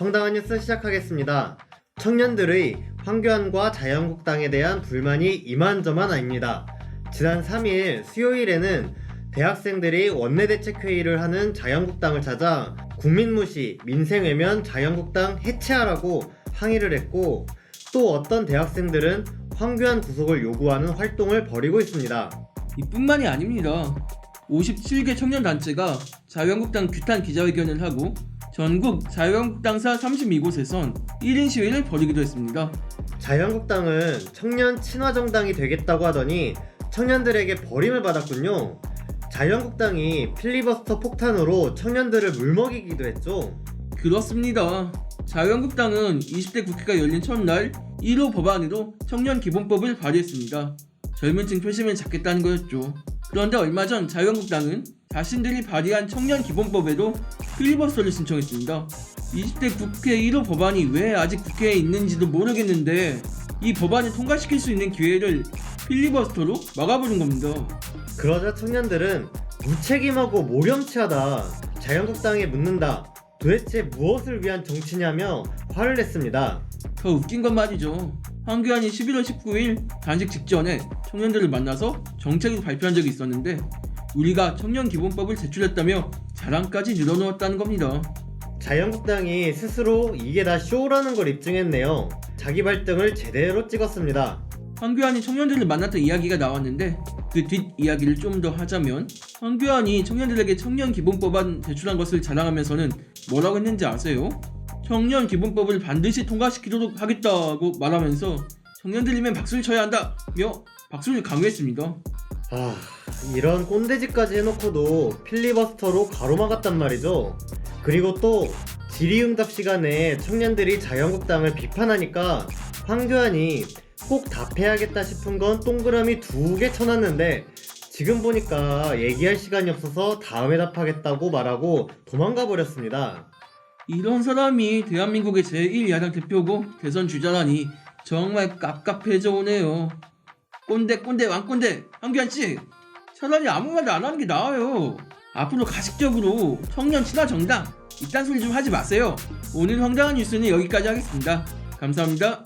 황당한 뉴스 시작하겠습니다. 청년들의 황교안과 자유한국당에 대한 불만이 이만저만 아닙니다. 지난 3일 수요일에는 대학생들이 원내대책회의를 하는 자유한국당을 찾아 국민무시, 민생외면 자유한국당 해체하라고 항의를 했고 또 어떤 대학생들은 황교안 구속을 요구하는 활동을 벌이고 있습니다. 이뿐만이 아닙니다. 57개 청년단체가 자유한국당 규탄 기자회견을 하고 전국 자유한국당사 32곳에선 1인 시위를 벌이기도 했습니다. 자유한국당은 청년 친화정당이 되겠다고 하더니 청년들에게 버림을 받았군요. 자유한국당이 필리버스터 폭탄으로 청년들을 물먹이기도 했죠. 그렇습니다. 자유한국당은 20대 국회가 열린 첫날 1호 법안으로 청년 기본법을 발의했습니다. 젊은 층 표심을 잡겠다는 거였죠. 그런데 얼마 전 자유한국당은 자신들이 발의한 청년 기본법에도 필리버스터를 신청했습니다. 20대 국회 1호 법안이 왜 아직 국회에 있는지도 모르겠는데 이 법안을 통과시킬 수 있는 기회를 필리버스터로 막아버린 겁니다. 그러자 청년들은 무책임하고 모렴치하다. 자유한국당에 묻는다. 도대체 무엇을 위한 정치냐며 화를 냈습니다. 더 웃긴 건 말이죠. 황교안이 11월 19일 단식 직전에 청년들을 만나서 정책을 발표한 적이 있었는데 우리가 청년 기본법을 제출했다며 자랑까지 늘어놓았다는 겁니다. 자유한국당이 스스로 이게 다 쇼라는 걸 입증했네요. 자기 발등을 제대로 찍었습니다. 황교안이 청년들을 만났던 이야기가 나왔는데 그 뒷 이야기를 좀 더 하자면 황교안이 청년들에게 청년 기본법안 제출한 것을 자랑하면서는 뭐라고 했는지 아세요? 청년 기본법을 반드시 통과시키도록 하겠다고 말하면서 청년들이면 박수를 쳐야 한다며 박수를 강요했습니다. 아, 이런 꼰대짓까지 해놓고도 필리버스터로 가로막았단 말이죠. 그리고 또 질의응답 시간에 청년들이 자유한국당을 비판하니까 황교안이 꼭 답해야겠다 싶은 건 동그라미 두 개 쳐놨는데 지금 보니까 얘기할 시간이 없어서 다음에 답하겠다고 말하고 도망가 버렸습니다. 이런 사람이 대한민국의 제1야당 대표고 대선 주자라니 정말 깝깝해져 오네요. 꼰대 꼰대 왕꼰대 황교안씨 차라리 아무 말도 안 하는 게 나아요. 앞으로 가식적으로 청년 친화 정당 이딴 소리 좀 하지 마세요. 오늘 황당한 뉴스는 여기까지 하겠습니다. 감사합니다.